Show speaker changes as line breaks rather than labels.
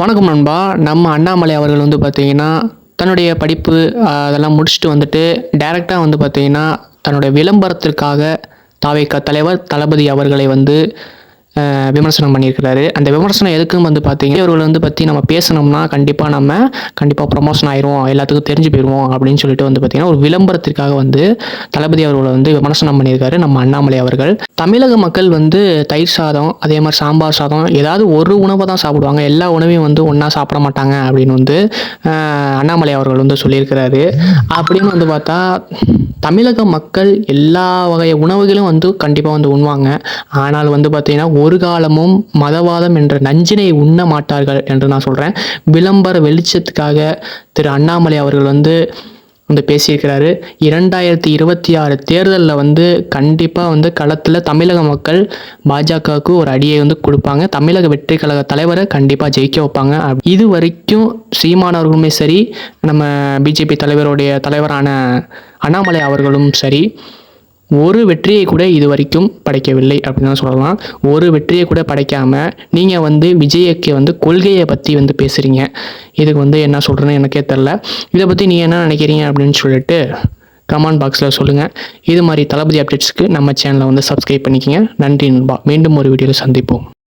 வணக்கம் நண்பா. நம்ம அண்ணாமலை அவர்கள் வந்து பார்த்தீங்கன்னா தன்னுடைய படிப்பு அதெல்லாம் முடிச்சுட்டு வந்துட்டு டைரெக்டாக வந்து பார்த்தீங்கன்னா தன்னுடைய விளம்பரத்திற்காக தாவேக்கா தலைவர் தளபதி அவர்களை வந்து விமர்சனம் பண்ணியிருக்கிறாரு. அந்த விமர்சனம் எதுக்கும் வந்து பார்த்தீங்கன்னா இவர்கள் வந்து பற்றி நம்ம பேசணும்னா கண்டிப்பாக நம்ம கண்டிப்பாக ப்ரொமோஷன் ஆயிரும் எல்லாத்துக்கும் தெரிஞ்சு போயிடுவோம் அப்படின்னு சொல்லிட்டு வந்து பார்த்தீங்கன்னா ஒரு விளம்பரத்திற்காக வந்து தளபதி அவர்களை வந்து விமர்சனம் பண்ணியிருக்காரு நம்ம அண்ணாமலை அவர்கள். தமிழக மக்கள் வந்து தயிர் சாதம் அதே மாதிரி சாம்பார் சாதம் ஏதாவது ஒரு உணவை தான் சாப்பிடுவாங்க. எல்லா உணவையும் வந்து ஒன்றா சாப்பிட மாட்டாங்க அப்படின்னு வந்து அண்ணாமலை அவர்கள் வந்து சொல்லியிருக்கிறாரு. அப்படின்னு வந்து பார்த்தா தமிழக மக்கள் எல்லா வகை உணவுகளும் வந்து கண்டிப்பாக வந்து உண்வாங்க. ஆனால் வந்து பார்த்திங்கன்னா ஒரு காலமும் மதவாதம் என்ற நஞ்சினை உண்ண மாட்டார்கள் என்று நான் சொல்கிறேன் விளம்பர வெளிச்சத்துக்காக திரு அண்ணாமலை அவர்கள் வந்து வந்து பேசியிருக்கிறாரு. இரண்டாயிரத்தி இருபத்தி ஆறு தேர்தலில் வந்து கண்டிப்பாக வந்து களத்தில் தமிழக மக்கள் பாஜகவுக்கு ஒரு அடியை வந்து கொடுப்பாங்க. தமிழக வெற்றி கழக தலைவரை கண்டிப்பாக ஜெயிக்க வைப்பாங்க. இது வரைக்கும் சீமானவர்களுமே சரி நம்ம பிஜேபி தலைவருடைய தலைவரான அண்ணாமலை அவர்களும் சரி ஒரு வெற்றியை கூட இது வரைக்கும் படைக்கவில்லை அப்படின்னு தான் சொல்லலாம். ஒரு வெற்றியை கூட படைக்காமல் நீங்கள் வந்து விஜய்க்கு வந்து கொள்கையை பற்றி வந்து பேசுகிறீங்க இதுக்கு வந்து என்ன சொல்கிறேன்னு எனக்கே தெரில இதை பற்றி நீங்கள் என்ன நினைக்கிறீங்க அப்படின்னு சொல்லிட்டு கமெண்ட் பாக்ஸில் சொல்லுங்கள் இது மாதிரி தளபதி அப்டேட்ஸ்க்கு நம்ம சேனலை வந்து சப்ஸ்கிரைப் பண்ணிக்கங்க. நன்றி நண்பா. மீண்டும் ஒரு வீடியோவில் சந்திப்போம்.